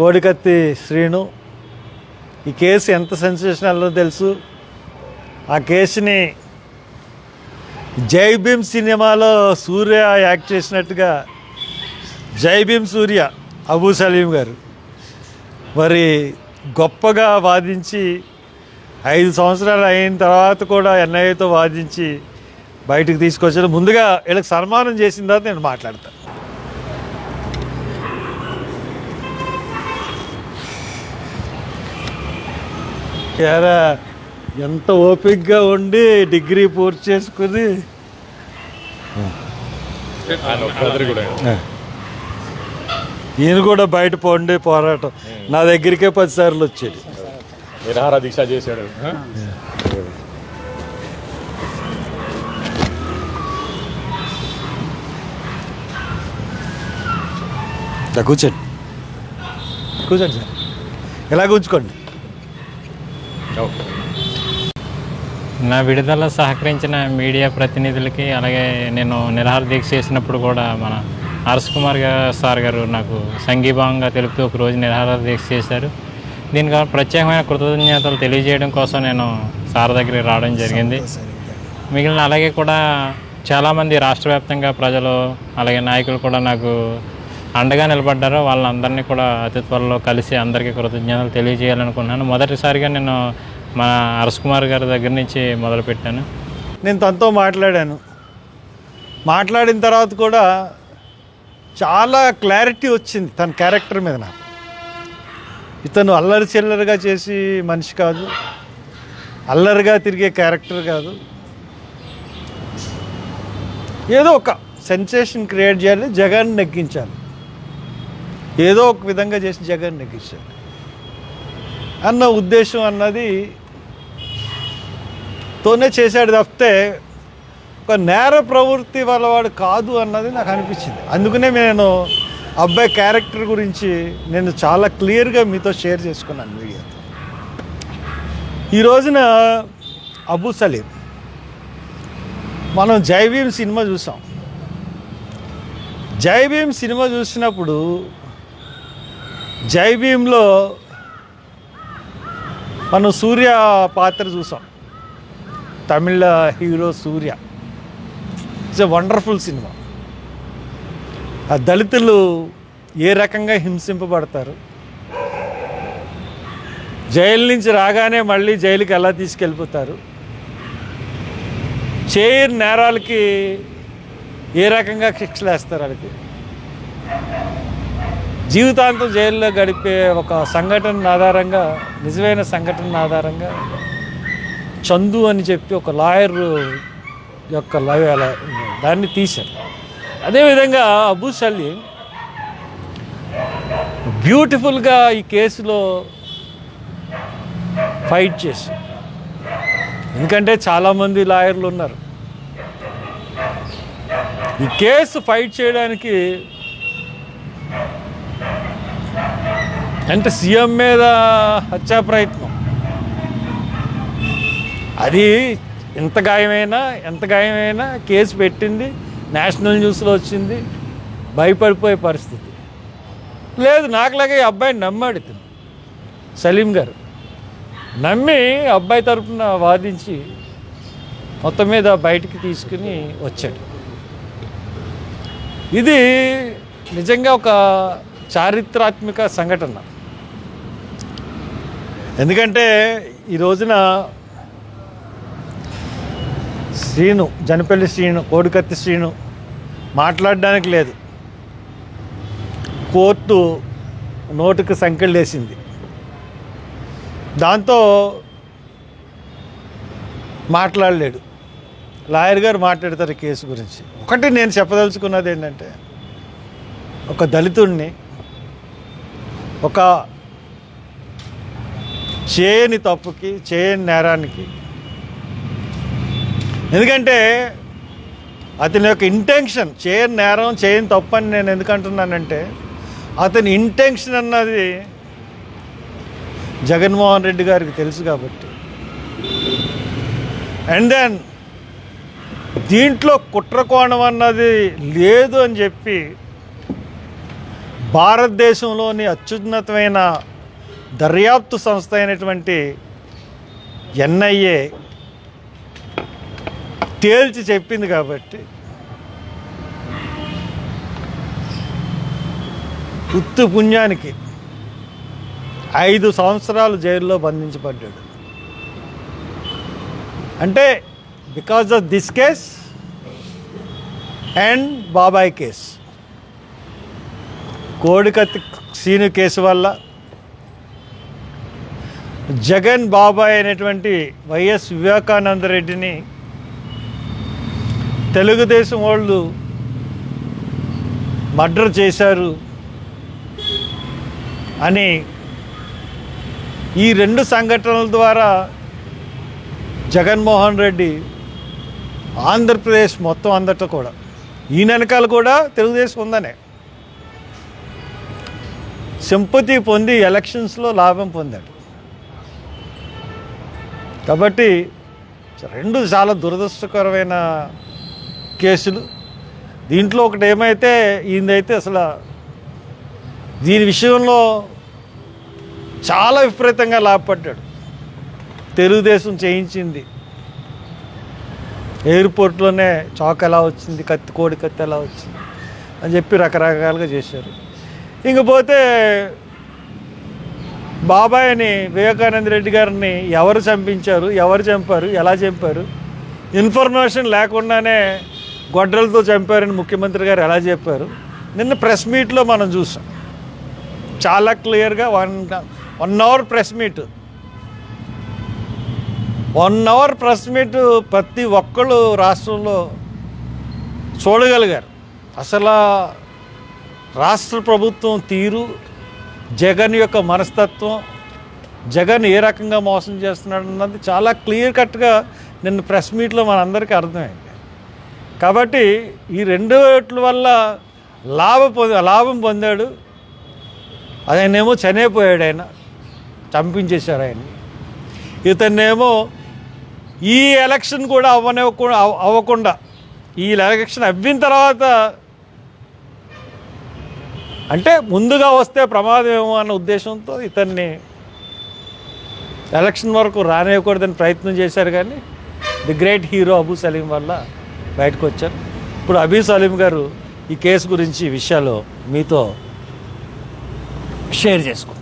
కోడికత్తి శ్రీను. ఈ కేసు ఎంత సెన్సేషనల్లో తెలుసు? ఆ కేసుని జై భీమ్ సినిమాలో సూర్య యాక్ట్ చేసినట్టుగా జై భీమ్ సూర్య అబూ సలీం గారు. మరి గొప్పగా వాదించి ఐదు సంవత్సరాలు అయిన తర్వాత కూడా ఎన్ఐఏతో వాదించి బయటకు తీసుకొచ్చారు. ముందుగా వీళ్ళకి సన్మానం చేసిన తర్వాత నేను మాట్లాడతాను. ఎరా ఎంత ఓపికగా ఉండి డిగ్రీ పూర్తి చేసుకుని ఈయన కూడా బయట పోండి పోరాటం. నా దగ్గరికే పదిసార్లు వచ్చేది నిరాహార దీక్ష చేశాడు. కూర్చోండి. కూర్చోండి సార్. ఇలా కూర్చుకోండి ఓకే నా విడుదల సహకరించిన మీడియా ప్రతినిధులకి అలాగే నేను నిరహార దీక్ష చేసినప్పుడు కూడా మన హర్ష్ కుమార్ సార్ గారు నాకు సంఘీభావంగా తెలుపుతూ ఒక రోజు నిరహార దీక్ష చేశారు. దీనికి ప్రత్యేకమైన కృతజ్ఞతలు తెలియజేయడం కోసం నేను సార్ దగ్గరికి రావడం జరిగింది. మిగిలిన అలాగే కూడా చాలామంది రాష్ట్ర వ్యాప్తంగా ప్రజలు అలాగే నాయకులు కూడా నాకు అండగా నిలబడ్డారు వాళ్ళందరినీ కూడా అతి త్వరలో కలిసి అందరికీ కృతజ్ఞతలు తెలియజేయాలనుకున్నాను మొదటిసారిగా నేను మన అరసుకుమార్ గారి దగ్గర నుంచి మొదలుపెట్టాను. నేను తనతో మాట్లాడాను. మాట్లాడిన తర్వాత కూడా చాలా క్లారిటీ వచ్చింది తన క్యారెక్టర్ మీద నాకు. ఇతను అల్లరి చిల్లరిగా చేసి మనిషి కాదు. అల్లరిగా తిరిగే క్యారెక్టర్ కాదు. ఏదో ఒక సెన్సేషన్ క్రియేట్ చేయాలి జగన్ నెగ్గించాలి. ఏదో ఒక విధంగా చేసి జగన్ నెగ్గించాడు అన్న ఉద్దేశం అన్నది తోనే చేశాడు తప్పితే ఒక నేర ప్రవృత్తి వాళ్ళవాడు కాదు అన్నది నాకు అనిపించింది. అందుకనే నేను అబ్బాయి క్యారెక్టర్ గురించి నేను చాలా క్లియర్గా మీతో షేర్ చేసుకున్నాను మీడియాతో ఈ రోజున అబూ సలీం మనం జై భీమ్ సినిమా చూసాం. జై భీమ్ సినిమా చూసినప్పుడు జై భీమ్లో మనం సూర్య పాత్ర చూసాం. తమిళ hero Suriya. It's a wonderful cinema ఆ దళితులు ఏ రకంగా హింసింపబడతారు? జైలు నుంచి రాగానే మళ్ళీ జైలుకి ఎలా తీసుకెళ్ళిపోతారు? చేయని నేరాలకి ఏ రకంగా శిక్షలు వేస్తారు వాళ్ళకి? జీవితాంతం జైల్లో గడిపే ఒక సంఘటన ఆధారంగా నిజమైన సంఘటన ఆధారంగా చందు అని చెప్పి ఒక లాయర్ యొక్క లవ్ దాన్ని తీశారు. అదేవిధంగా అబూ సలీం బ్యూటిఫుల్గా ఈ కేసులో ఫైట్ చేసి ఎందుకంటే చాలామంది లాయర్లు ఉన్నారు. ఈ కేసు ఫైట్ చేయడానికి అంటే సీఎం మీద హత్యా ప్రయత్నం. అది ఎంత గాయమైనా ఎంత గాయమైనా కేసు పెట్టింది నేషనల్ న్యూస్లో వచ్చింది భయపడిపోయే పరిస్థితి. లేదు నాకులాగే ఈ అబ్బాయిని నమ్మాడు ఇతను సలీం గారు. నమ్మి అబ్బాయి తరపున వాదించి మొత్తం మీద బయటికి తీసుకుని వచ్చాడు. ఇది నిజంగా ఒక చారిత్రాత్మక సంఘటన. ఎందుకంటే ఈ రోజున శ్రీను జనపల్లి శ్రీను కోడికత్తి శ్రీను మాట్లాడడానికి లేదు. కోర్టు నోటుకు సంకెళ్ళు వేసింది. దాంతో మాట్లాడలేడు. లాయర్ గారు మాట్లాడతారు కేసు గురించి. ఒకటి నేను చెప్పదలుచుకున్నది ఏంటంటే ఒక దళితుడిని ఒక చేయని తప్పుకి చేయని నేరానికి. ఎందుకంటే అతని యొక్క ఇంటెన్షన్ చేయని నేరం చేయని తప్పు అని నేను ఎందుకంటున్నానంటే అతని ఇంటెన్షన్ అన్నది జగన్మోహన్ రెడ్డి గారికి తెలుసు కాబట్టి. అండ్ దెన్ దీంట్లో కుట్రకోణం అన్నది లేదు అని చెప్పి భారతదేశంలోని అత్యున్నతమైన దర్యాప్తు సంస్థ అయినటువంటి ఎన్ఐఏ తేల్చి చెప్పింది కాబట్టి ఉత్తు పుణ్యానికి ఐదు సంవత్సరాలు జైల్లో బంధించబడ్డాడు. అంటే because of this case and బాబాయ్ కేస్ కోడికత్తి సీను కేసు వల్ల జగన్ బాబాయ్ అనేటువంటి వైఎస్ వివేకానంద రెడ్డిని తెలుగుదేశం వాళ్ళు మర్డర్ చేశారు అని ఈ రెండు సంఘటనల ద్వారా జగన్మోహన్ రెడ్డి ఆంధ్రప్రదేశ్ మొత్తం అందట కూడా ఈ వెనకాల కూడా తెలుగుదేశం ఉందనే. సింపతి పొంది ఎలక్షన్స్లో లాభం పొందాడు. కాబట్టి రెండు చాలా దురదృష్టకరమైన కేసులు. దీంట్లో ఒకటి ఏమైతే ఈయనైతే అసలు దీని విషయంలో చాలా విపరీతంగా లాభపడ్డాడు. తెలుగుదేశం చేయించింది. ఎయిర్పోర్ట్లోనే చాక్ ఎలా వచ్చింది కత్తి కోడి కత్తి ఎలా వచ్చింది అని చెప్పి రకరకాలుగా చేశారు. ఇంకపోతే బాబాయ్ అని వివేకానంద రెడ్డి గారిని ఎవరు చంపించారు ఎవరు చంపారు ఎలా చంపారు ఇన్ఫర్మేషన్ లేకుండానే గొడ్రలతో చంపారని ముఖ్యమంత్రి గారు ఎలా చెప్పారు నిన్న ప్రెస్ మీట్లో మనం చూసాం. చాలా క్లియర్గా one one hour press meet. One hour press meet ప్రతి ఒక్కళ్ళు రాష్ట్రంలో చూడగలిగారు. అసలు రాష్ట్ర ప్రభుత్వం తీరు జగన్ యొక్క మనస్తత్వం జగన్ ఏ రకంగా మోసం చేస్తున్నాడు అన్నది చాలా క్లియర్ కట్గా నిన్న ప్రెస్ మీట్లో మనందరికీ అర్థమైంది. కాబట్టి ఈ రెండు వాటి వల్ల లాభ పొంది లాభం పొందాడు. ఆయనేమో చనిపోయాడు ఆయన చంపించేశారు ఆయన ఇతన్నేమో ఈ ఎలక్షన్ కూడా అవ్వనివ్వకుండా అవ్వకుండా ఈ ఎలక్షన్ అవ్విన తర్వాత అంటే ముందుగా వస్తే ప్రమాదం ఏమో అన్న ఉద్దేశంతో ఇతన్ని ఎలక్షన్ వరకు రానివ్వకూడదని ప్రయత్నం చేశారు కానీ the great hero Abu Saleem వల్ల బయటకు వచ్చారు. ఇప్పుడు అబీ సలీం గారు ఈ కేసు గురించి విషయాలు మీతో షేర్ చేసుకుంటారు